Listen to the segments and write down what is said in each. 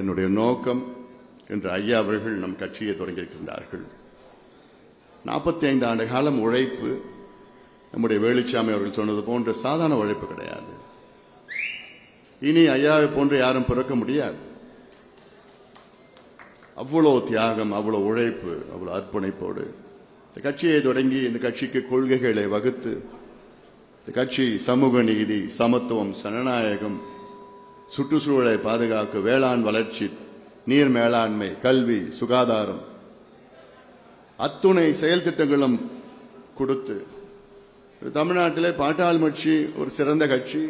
என்னுடைய நோக்கம் என்று ஐயா அவர்கள் நம் கட்சியை தொடங்கியிருக்கின்றார்கள். நாற்பத்தி ஐந்து ஆண்டு காலம் உழைப்பு நம்முடைய வேலுச்சாமி அவர்கள் சொன்னது போன்ற சாதாரண உழைப்பு கிடையாது. இனி ஐயாவை போன்று யாரும் பிறக்க முடியாது. அவ்வளோ தியாகம் அவ்வளோ உழைப்பு அவ்வளோ அர்ப்பணிப்போடு இந்த கட்சியை தொடங்கி இந்த கட்சிக்கு கொள்கைகளை வகுத்து இந்த கட்சி சமூக நீதி சமத்துவம் சனநாயகம் சுற்றுச்சூழலை பாதுகாக்க வேளாண் வளர்ச்சி நீர் மேலாண்மை கல்வி சுகாதாரம் அத்துணை செயல் திட்டங்களும் கொடுத்து தமிழ்நாட்டிலே பாட்டாளி கட்சி ஒரு சிறந்த கட்சி.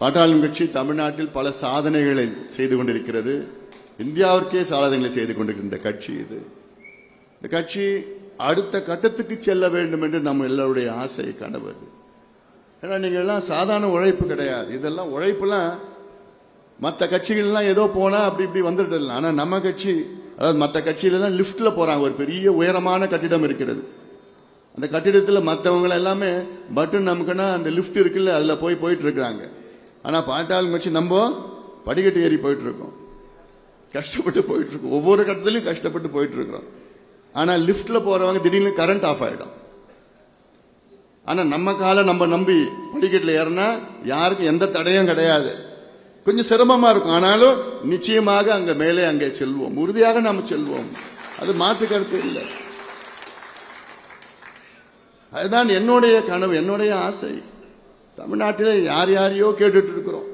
பாட்டாளி கட்சி தமிழ்நாட்டில் பல சாதனைகளை செய்து கொண்டிருக்கிறது. இந்தியாவிற்கே சாதனைகளை செய்து கொண்டிருக்கின்ற கட்சி இது. இந்த கட்சி அடுத்த கட்டத்துக்கு செல்ல வேண்டும் என்று நம்ம எல்லோருடைய ஆசை கனவு ஏன்னா நீங்க எல்லாம் சாதாரண உழைப்பு கிடையாது. இதெல்லாம் உழைப்புலாம் மற்ற கட்சிகள்லாம் ஏதோ போனா அப்படி இப்படி வந்துட்டு ஆனா நம்ம கட்சி அதாவது மற்ற கட்சியிலலாம் லிஃப்ட்ல போறாங்க. ஒரு பெரிய உயரமான கட்டிடம் இருக்கிறது. அந்த கட்டிடத்தில் மற்றவங்க எல்லாமே பட்டன் நமக்குன்னா அந்த லிஃப்ட் இருக்குல்ல அதில் போய் போயிட்டு இருக்கிறாங்க ஆனால் பாட்டாளி கட்சி நம்ம படிக்கட்டு ஏறி போயிட்டு இருக்கோம் கஷ்டப்பட்டு போயிட்டு இருக்கோம் ஒவ்வொரு கட்டத்திலையும் கஷ்டப்பட்டு போயிட்டு இருக்கிறோம் லிஃப்ட்டில் லிஃப்ட்ல போறவங்க திடீர்னு கரண்ட் ஆஃப் ஆகிடும் ஆனா நம்ம காலை நம்ம நம்பி படிக்கட்டில் ஏறினா யாருக்கும் எந்த தடையும் கிடையாது. கொஞ்சம் சிரமமா இருக்கும். ஆனாலும் நிச்சயமாக அங்க மேலே அங்கே செல்வோம். உறுதியாக நாம் செல்வோம். அது மாற்று கருத்து இல்லை. அதுதான் என்னுடைய கனவு என்னுடைய ஆசை. தமிழ்நாட்டில் யார் யாரையோ கேட்டுட்டு இருக்கிறோம்.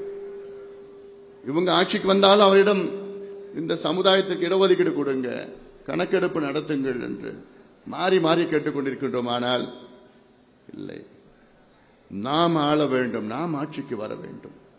இவங்க ஆட்சிக்கு வந்தாலும் அவரிடம் இந்த சமுதாயத்துக்கு இடஒதுக்கீடு கொடுங்க. கணக்கெடுப்பு நடத்துங்கள் என்று மாறி மாறி கேட்டுக்கொண்டிருக்கின்றோம். ஆனால் இல்லை. நாம் ஆள வேண்டும் நாம் ஆட்சிக்கு வர வேண்டும்.